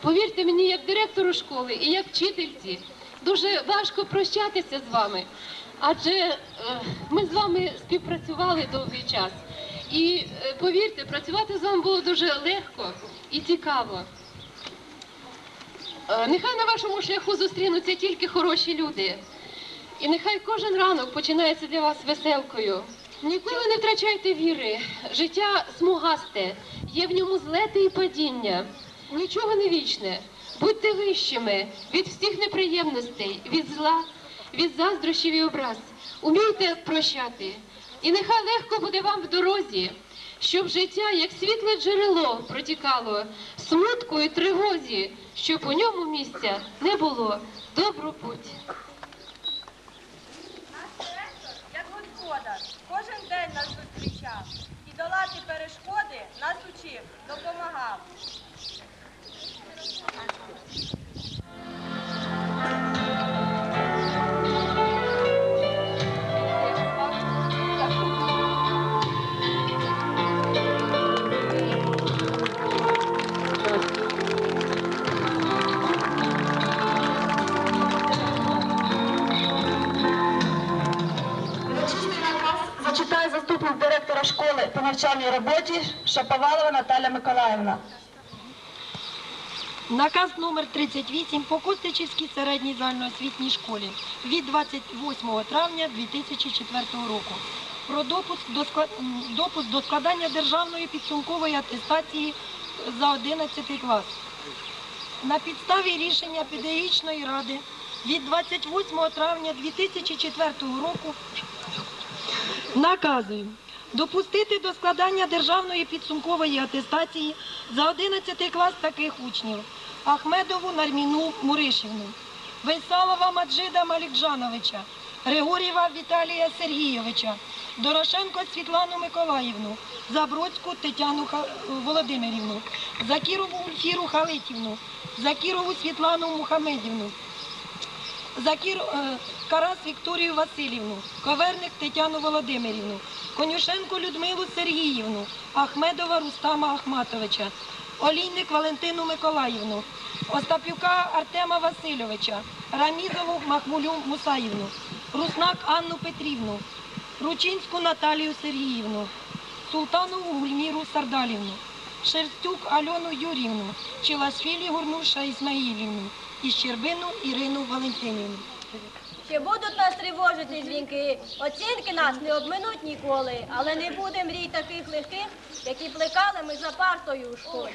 Повірте мені, як директору школи і як вчительці, дуже важко прощатися з вами, адже е, ми з вами співпрацювали довгий час. І е, повірте, працювати з вами було дуже легко і цікаво. Е, Нехай на вашому шляху зустрінуться тільки хороші люди. І нехай кожен ранок починається для вас веселкою. Ніколи не втрачайте віри. Життя смугасте, є в ньому злети і падіння. Нічого не вічне. Будьте вищими від всіх неприємностей, від зла, від заздрощів і образ. Умійте прощати. І нехай легко буде вам в дорозі, щоб життя, як світле джерело, протікало смутку і тривозі, щоб у ньому місця не було. Добру путь. Наш директор, як господар, кожен день нас зустрічав і долати перешкоди нас учив, допомагав. Навчальній роботі Шаповалова Наталя Миколаївна. Наказ номер 38 по Костичівській середній загальноосвітній школі від 28 травня 2004 року про допуск до, допуск до складання державної підсумкової атестації за 11 клас. На підставі рішення педагогічної ради від 28 травня 2004 року Наказую допустити до складання державної підсумкової атестації за 11 клас таких учнів Ахмедову Нарміну Муришівну, Вейсалова Маджида Малікджановича, Григорєва Віталія Сергійовича, Дорошенко Світлану Миколаївну, Забродську Тетяну Володимирівну, Закірову Ульфіру Халитівну, Закірову Світлану Мухамедівну, Закір е, Карас Вікторію Васильівну, Коверник Тетяну Володимирівну, Конюшенко Людмилу Сергіївну, Ахмедова Рустама Ахматовича, Олійник Валентину Миколаївну, Остапюка Артема Васильовича, Рамізову Махмулю Мусаївну, Руснак Анну Петрівну, Ручинську Наталію Сергіївну, Султанову Гульміру Сардалівну, Шерстюк Альону Юрівну, Чилашвілі Гурнуша Ісмаїлівну і Щербину Ірину Валентинівну. Чи будуть нас тривожити дзвінки? Оцінки нас не обминуть ніколи, але не буде мрій таких легких, які плекали ми за партою у школі.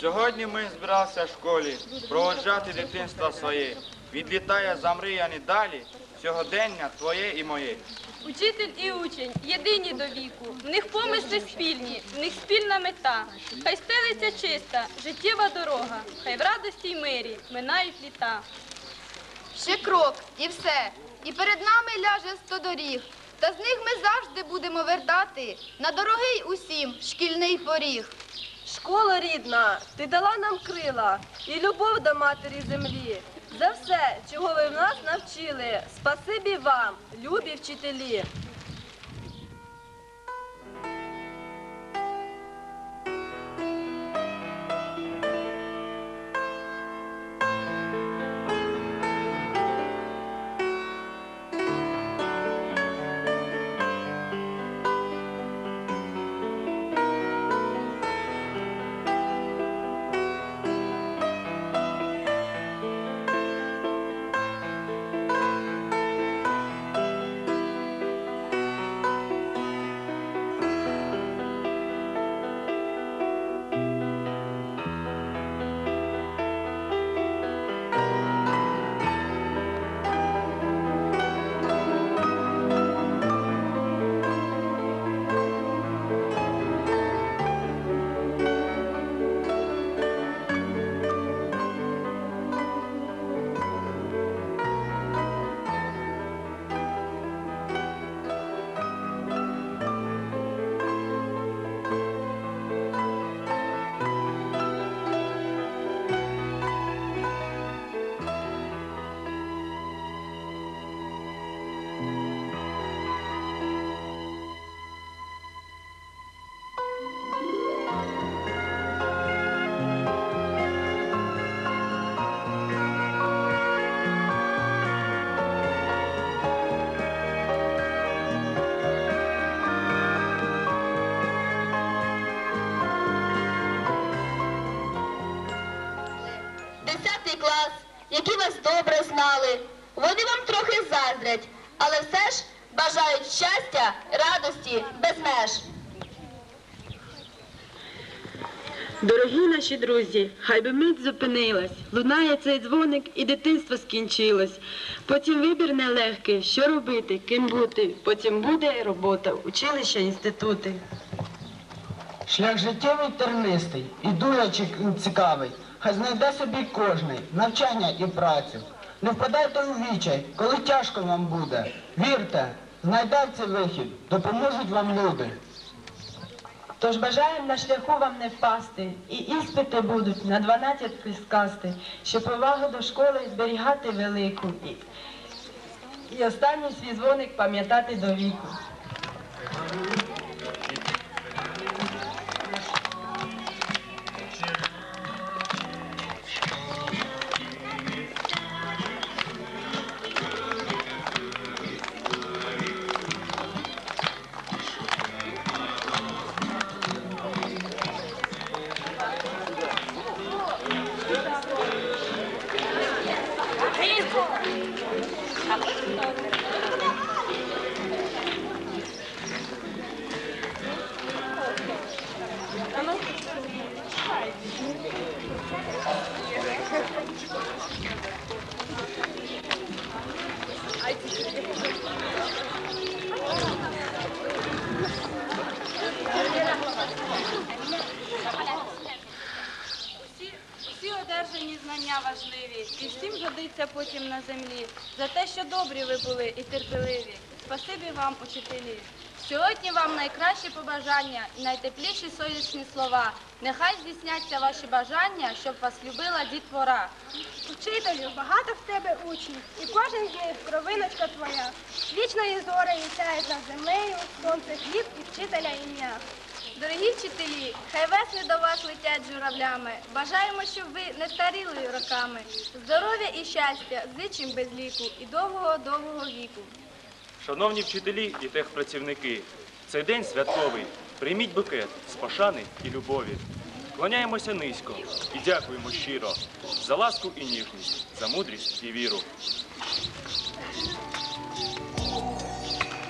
Сьогодні ми збиралися в школі проводжати дитинство своє. Відлітає замріяні далі сьогодення твоє і моє. Учитель і учень єдині до віку, в них помисли спільні, в них спільна мета. Хай стелиться чиста, життєва дорога, хай в радості й мирі минають літа. Ще крок і все. І перед нами ляже сто доріг. Та з них ми завжди будемо вертати на дорогий усім шкільний поріг. Школа рідна, ти дала нам крила і любов до матері землі. За все, чого ви в нас навчили, спасибі вам, любі вчителі. Які вас добре знали. Вони вам трохи заздрять, але все ж бажають щастя, радості, без меж. Дорогі наші друзі, хай би мить зупинилась, лунає цей дзвоник і дитинство скінчилось. Потім вибір нелегкий, що робити, ким бути. Потім буде робота, училища, інститути. Шлях життєвий тернистий і дуже цікавий. Хай знайде собі кожний навчання і працю. Не впадайте у вічай, коли тяжко вам буде. Вірте, знайдеться вихід, допоможуть вам люди. Тож бажаємо на шляху вам не впасти, і іспити будуть на 12 скласти, щоб повагу до школи зберігати велику. І, і останній свій дзвоник пам'ятати до віку. Потім на землі. За те, що добрі ви були і терпеливі. Спасибі вам, учителі. Сьогодні вам найкращі побажання і найтепліші сонячні слова. Нехай здійсняться ваші бажання, щоб вас любила дітвора. Учителю, багато в тебе учнів, і кожен них кровиночка твоя. Вічної зори сяють над землею, сонце хліб і вчителя ім'я. Дорогі вчителі, хай весни до вас летять журавлями. Бажаємо, щоб ви не старіли роками. Здоров'я і щастя, зичим без ліку і довгого-довгого віку. Шановні вчителі і техпрацівники, цей день святковий. Прийміть букет з пошани і любові. Клоняємося низько і дякуємо щиро за ласку і ніжність, за мудрість і віру.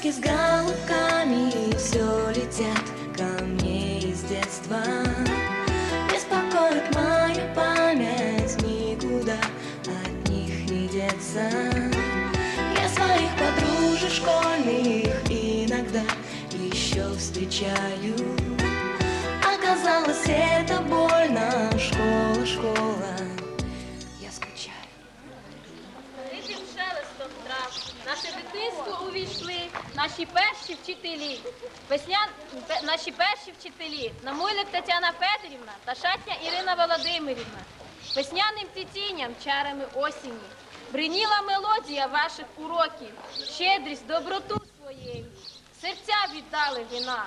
записки с голубками все летят ко мне из детства. Беспокоит моя память, никуда от них не деться. Я своих подружек школьных иногда еще встречаю. Оказалось, это больно, школа, школа. Дитинство увійшли, наші перші вчителі, Веснян... пе- наші перші вчителі, Намойлик Тетяна Федорівна та Шатня Ірина Володимирівна. Весняним цвітінням, чарами осені, бриніла мелодія ваших уроків, щедрість, доброту своєю, серця віддали ви нам.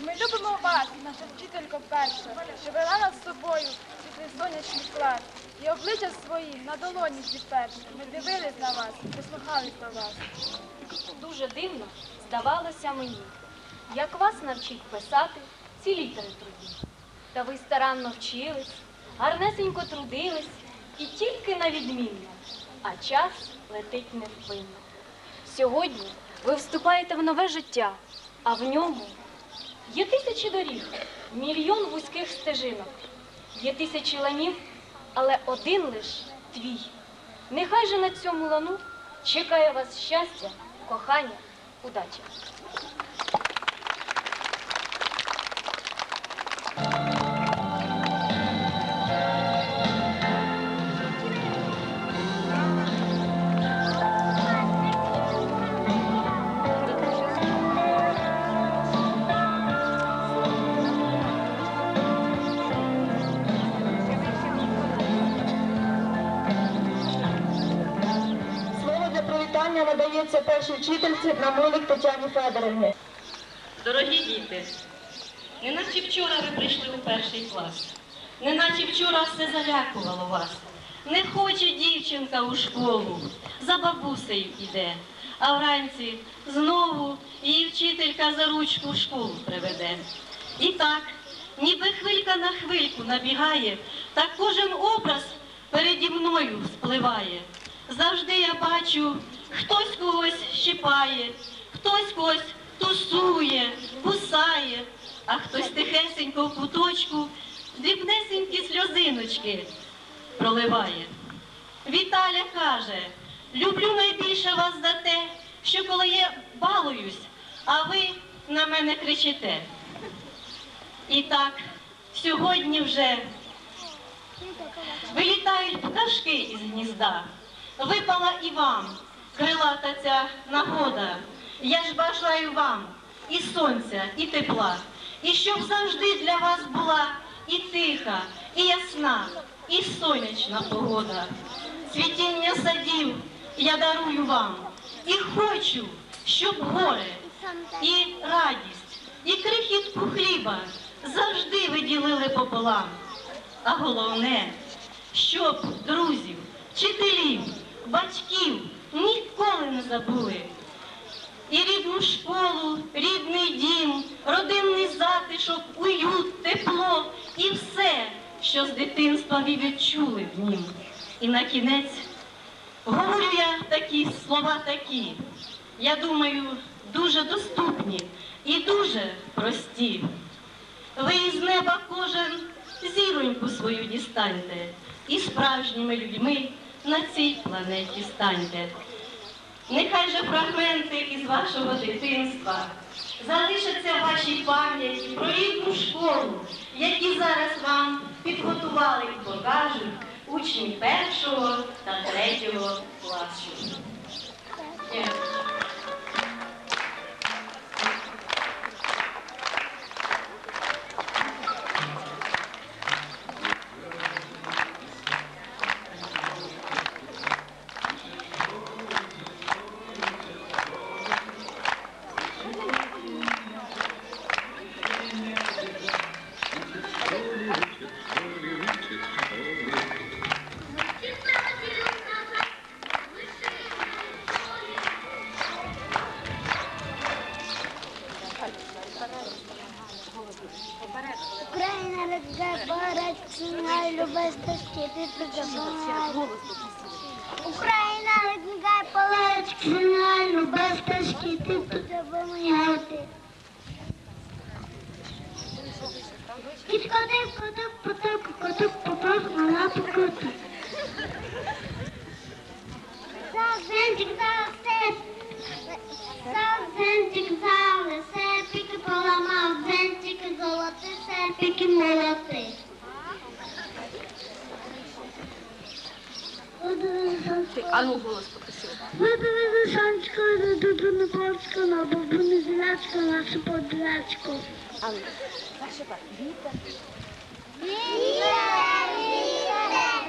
Ми любимо вас, наша вчителька перша, що вела нас з собою світлий сонячний клас. І обличчя свої на долоні зіперши. Ми дивились на вас, прислухались до вас. Дуже дивно здавалося мені, як вас навчить писати ці літери трудні. Та ви старанно вчились, гарнесенько трудились і тільки на відмінно, а час летить невпинно. Сьогодні ви вступаєте в нове життя, а в ньому є тисячі доріг, мільйон вузьких стежинок, є тисячі ланів, але один лиш твій. Нехай же на цьому лану чекає вас щастя, кохання, удача. Першій вчительці Намолик Тетяні Федорівні. Дорогі діти, неначе вчора ви прийшли у перший клас, неначе вчора все залякувало вас. Не хоче дівчинка у школу, за бабусею іде, а вранці знову її вчителька за ручку в школу приведе. І так, ніби хвилька на хвильку набігає, так кожен образ переді мною спливає. Завжди я бачу, хтось когось щипає, хтось когось тусує, кусає, а хтось тихесенько в куточку дрібнесенькі сльозиночки проливає. Віталя каже, люблю найбільше вас за те, що коли я балуюсь, а ви на мене кричите. І так, сьогодні вже вилітають пташки із гнізда. Випала і вам крилата ця нагода. Я ж бажаю вам і сонця, і тепла, і щоб завжди для вас була і тиха, і ясна, і сонячна погода. Цвітіння садів я дарую вам і хочу, щоб горе і радість, і крихітку хліба завжди ви ділили пополам. А головне, щоб друзів, вчителів, батьків ніколи не забули. І рідну школу, рідний дім, родинний затишок, уют, тепло і все, що з дитинства ви відчули в нім. І на кінець говорю я такі слова такі. Я думаю, дуже доступні і дуже прості. Ви із неба кожен зіроньку свою дістаньте і справжніми людьми на цій планеті станьте. Нехай же фрагменти із вашого дитинства залишаться в вашій пам'яті про рідну школу, які зараз вам підготували і покажуть учні першого та третього класу. Придобала. Кітко, дивко, так, поток, коток, попав на лапу кота. Завзентик, завсеп, завзентик, завесе, піки поламав, зентики, золоти, серпіки, молоти. А ну голос. Випили сонечко, дуду на полочку, на бабу не злячку, нашу подрячку. А ну, перше так, вітер. Вітер, вітер,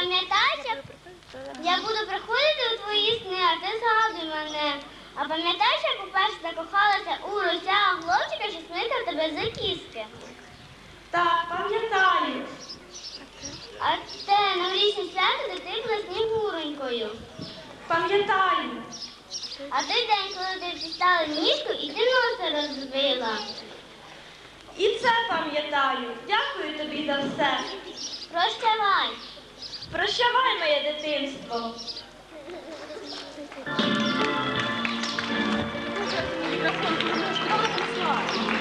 пам'ятаєш, я буду приходити у твої сни, а ти згадуй мене. А пам'ятаєш, як уперше закохалася у росяга хлопчика, що смикав тебе за кіски? Так, пам'ятаю. А те новорічне свято, де ти була снігуронькою. Пам'ятаю. А той день, коли ти дістала ніжку і ти носа розбила. І це пам'ятаю. Дякую тобі за все. Прощавай. Прощавай, моє дитинство. Останній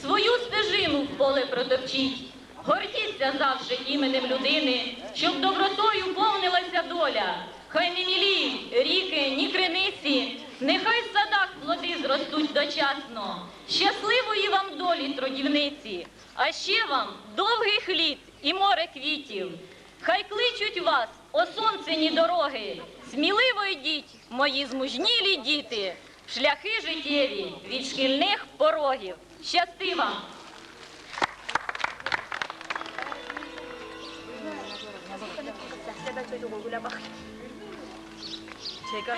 свою стежину в поле протопчіть. Гордіться завжди іменем людини, щоб добротою повнилася доля. Хай не міліють ріки, ні криниці, нехай в садах плоди зростуть дочасно. Щасливої вам долі, трудівниці, а ще вам довгих літ і море квітів. Хай кличуть вас, о сонцині дороги, сміливо йдіть, мої змужнілі діти, шляхи життєві від шкільних порогів. Щасти вам! Така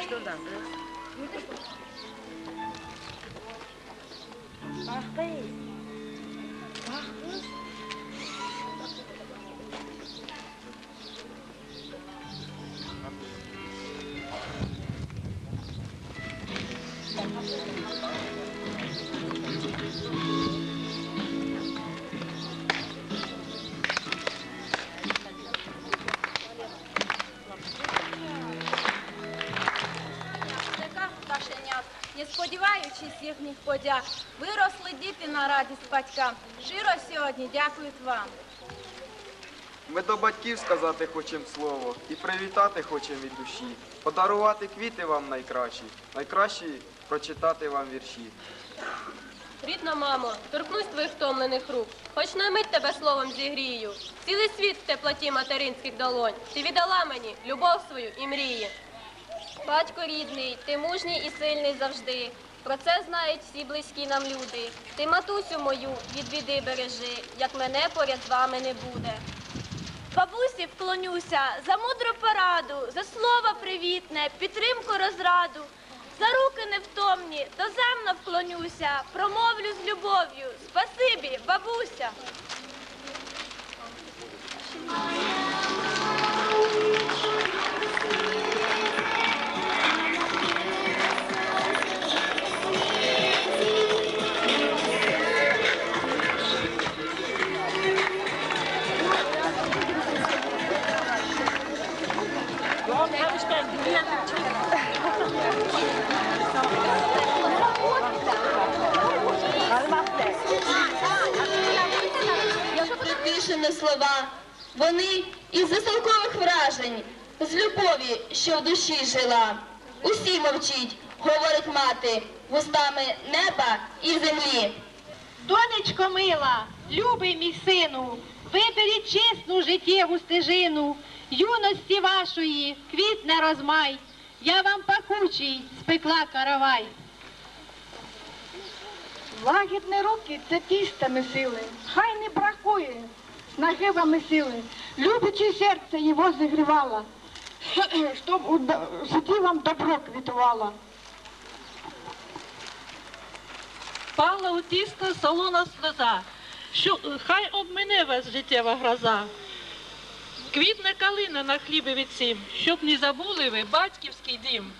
їхніх виросли діти на радість батькам. Щиро сьогодні дякують вам. Ми до батьків сказати хочемо слово і привітати хочемо від душі, подарувати квіти вам найкращі, найкращі прочитати вам вірші. Рідна мамо, торкнусь твоїх втомлених рук, хоч на мить тебе словом зігрію. Цілий світ в теплоті материнських долонь. Ти віддала мені любов свою і мрії. Батько рідний, ти мужній і сильний завжди. Про це знають всі близькі нам люди. Ти матусю мою від біди бережи, як мене поряд з вами не буде. Бабусі вклонюся за мудру пораду, за слово привітне, підтримку розраду. За руки невтомні, доземно вклонюся, промовлю з любов'ю. Спасибі, бабуся. Припишені слова, вони із веселкових вражень, з любові, що в душі жила. Усі мовчіть, говорить мати, вустами неба і землі. Донечко мила, любий мій сину, виберіть чесну життєву стежину, юності вашої, квітне розмай, я вам пахучий спекла каравай. Лагідні руки це тістами сили, хай не бракує і сили. Любяче серце його зігрівало, щоб у житті вам добро квітувало. Пала у тісто солона сльоза, що хай обмине вас життєва гроза. Квітне калина на хлібі від сім, щоб не забули ви батьківський дім.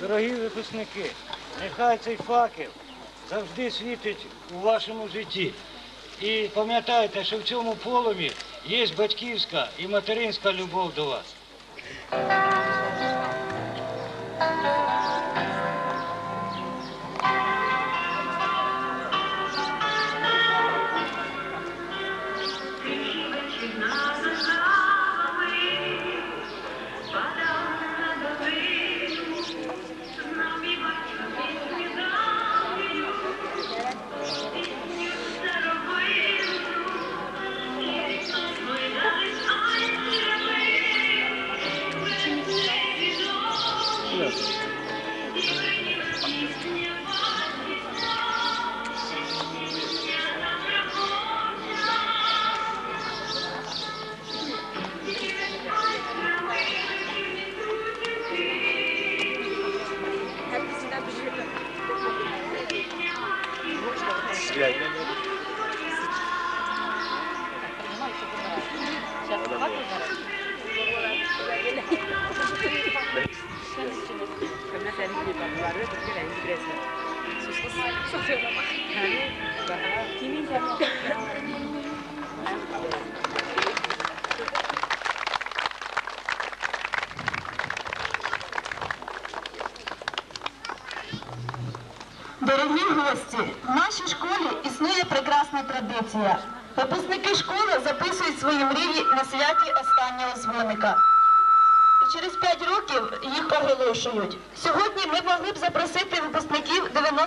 Дорогі випускники, нехай цей факел завжди світить у вашому житті. І пам'ятайте, що в цьому полумі є батьківська і материнська любов до вас.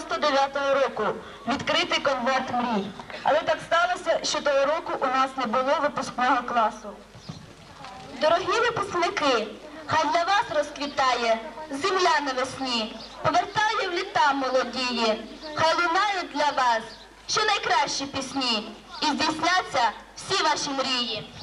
99-го року відкрити конверт мрій. Але так сталося, що того року у нас не було випускного класу. Дорогі випускники, хай для вас розквітає земля на весні, повертає в літа молодії, хай лунають для вас що найкращі пісні і здійсняться всі ваші мрії.